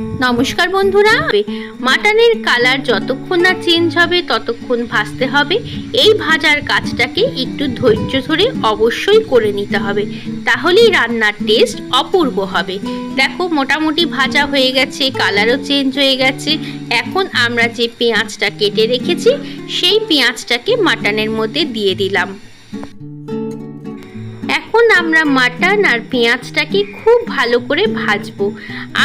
নমস্কার বন্ধুরা। মাটনের কালার যতক্ষণ না চেঞ্জ হবে, ততক্ষণ ভাজতে হবে। এই ভাজার কাজটাকে একটু ধৈর্য ধরে অবশ্যই করে নিতে হবে। তাহলেই রান্নার টেস্ট অপূর্ব হবে। দেখো, মোটামুটি ভাজা হয়ে গেছে, কালারও চেঞ্জ হয়ে গেছে। এখন আমরা যে পেঁয়াজটা কেটে রেখেছি, সেই পেঁয়াজটাকে মাটনের মধ্যে দিয়ে দিলাম। আমরা মাটন আর পেঁয়াজটাকে খুব ভালো করে ভাজবো।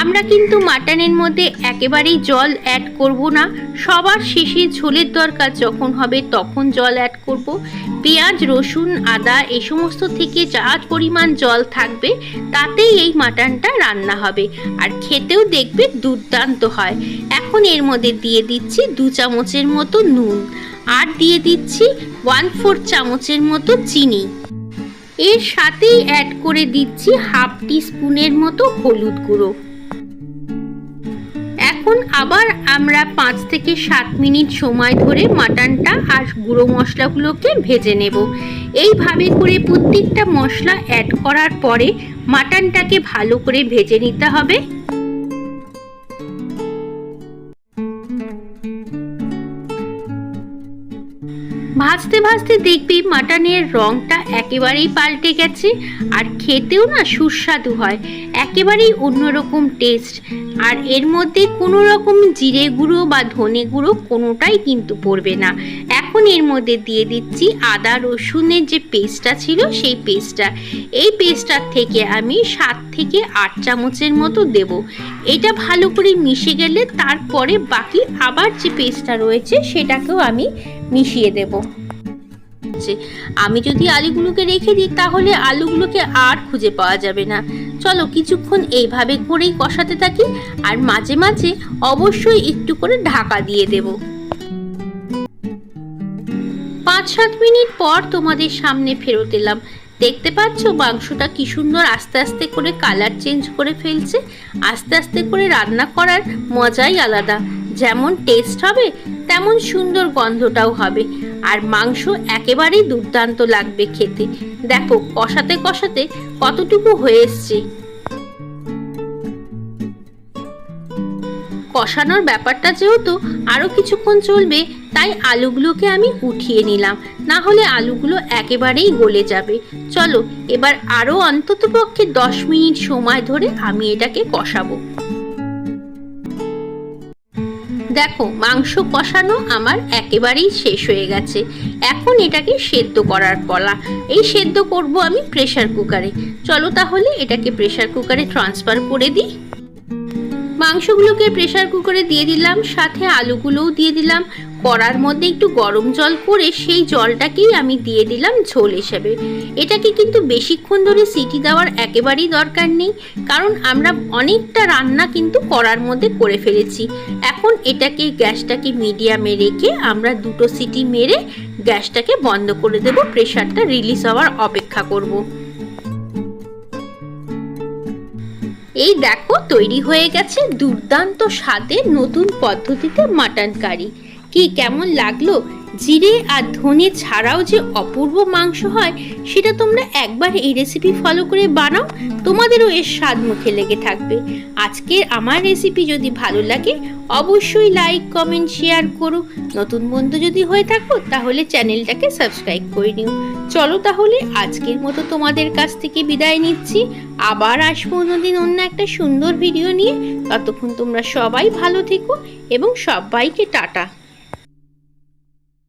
আমরা কিন্তু মাটনের মধ্যে একেবারেই জল অ্যাড করব না। সবার শেষে ঝোলের দরকার যখন হবে তখন জল অ্যাড করব। পেঁয়াজ, রসুন, আদা এই সমস্ত থেকে যা পরিমাণ জল থাকবে তাতেই এই মাটনটা রান্না হবে। আর খেতেও দেখবে দুর্দান্ত হয়। এখন এর মধ্যে দিয়ে দিচ্ছি দু চামচের মতো নুন। আর দিয়ে দিচ্ছি ওয়ান ফোর চামচের মতো চিনি। এর সাথেই অ্যাড করে দিচ্ছি হাফ টি স্পুনের মতো হলুদ গুঁড়ো। এখন আবার আমরা পাঁচ থেকে সাত মিনিট সময় ধরে মাটনটা আর গুঁড়ো মশলাগুলোকে ভেজে নেব। এইভাবে করে প্রত্যেকটা মশলা অ্যাড করার পরে মাটনটাকে ভালো করে ভেজে নিতে হবে। ভাজতে ভাজতে দেখবি মাটনের রংটা একেবারেই পাল্টে গেছে, আর খেতেও না সুস্বাদু হয়, একেবারেই অন্যরকম টেস্ট আর এর মধ্যে কোনো রকম জিরে গুঁড়ো বা ধনে গুঁড়ো কোনোটাই কিন্তু পড়বে না। এখন এর মধ্যে দিয়ে দিচ্ছি আদা রসুনের যে পেস্টটা ছিল সেই পেস্টটা এই পেস্টটার থেকে আমি সাত থেকে আট চামচের মতো দেব। এটা ভালো করে মিশে গেলে তারপরে বাকি আবার যে পেস্টটা রয়েছে সেটাকেও আমি মিশিয়ে দেব। আমি যদি আলুগুলোকে রেখে দিই, তাহলে আলুগুলোকে আর খুঁজে পাওয়া যাবে না। চলো কিছুক্ষণ এইভাবে করেই কষাতে থাকি, আর মাঝে মাঝে অবশ্যই একটু করে ঢাকা দিয়ে দেব। পাঁচ সাত মিনিট পর তোমাদের সামনে ফেরত এলাম। দেখতে পাচ্ছ মাংসটা কি সুন্দর আস্তে আস্তে করে কালার চেঞ্জ করে ফেলছে। আস্তে আস্তে করে রান্না করার মজাই আলাদা। যেমন টেস্ট হবে, তেমন সুন্দর গন্ধটাও হবে। আর মাংস একেবারেই দুর্দান্ত লাগবে খেতে। দেখো, কষাতে কষাতে কতটুকু হয়ে এসছে। কষানোর ব্যাপারটা যেহেতু আরও কিছুক্ষণ চলবে, তাই আলুগুলোকে আমি উঠিয়ে নিলাম। না হলে আলুগুলো একেবারেই গলে যাবে। চলো, এবার আরও অন্ততপক্ষে দশ মিনিট সময় ধরে আমি এটাকে কষাবো। দেখো, মাংস কষানো আমার একেবারেই শেষ হয়ে গেছে। এখন এটাকে সেদ্ধ করার পলা। এই সেদ্ধ করব আমি প্রেশার কুকারে চলো তাহলে এটাকে প্রেশার কুকারে ট্রান্সফার করে দিই। মাংসগুলোকে প্রেশার কুকারে দিয়ে দিলাম, সাথে আলুগুলোও দিয়ে দিলাম। কড়ার মধ্যে একটু গরম জল করে সেই জলটাকেই আমি দিয়ে দিলাম ঝোল হিসেবে। এটাকে কিন্তু বেশিক্ষণ ধরে সিটি দেওয়ার একেবারেই দরকার নেই, কারণ আমরা অনেকটা রান্না কিন্তু কড়ার মধ্যে করে ফেলেছি। এখন এটাকে গ্যাসটাকে মিডিয়ামে রেখে আমরা দুটো সিটি মেরে গ্যাসটাকে বন্ধ করে দেব, প্রেশারটা রিলিজ হওয়ার অপেক্ষা করব। এই দেখো, তৈরি হয়ে গেছে দুর্দান্ত স্বাদের নতুন পদ্ধতিতে মাটন কারি। কি কেমন লাগল? জিরে আর ধনে ছাড়াও যে অপূর্ব মাংস হয়, সেটা তোমরা একবার এই রেসিপি ফলো করে বানাও। তোমাদেরও এর স্বাদ মুখে লেগে থাকবে। আজকের আমার রেসিপি যদি ভালো লাগে, অবশ্যই লাইক কমেন্ট শেয়ার করো। নতুন বন্ধু যদি হয়ে থাকো, তাহলে চ্যানেলটাকে সাবস্ক্রাইব করে নিও। চলো তাহলে আজকের মতো তোমাদের কাছ থেকে বিদায় নিচ্ছি। আবার আসব অন্যদিন অন্য একটা সুন্দর ভিডিও নিয়ে। ততক্ষণ তোমরা সবাই ভালো থেকো এবং সবাইকে টাটা।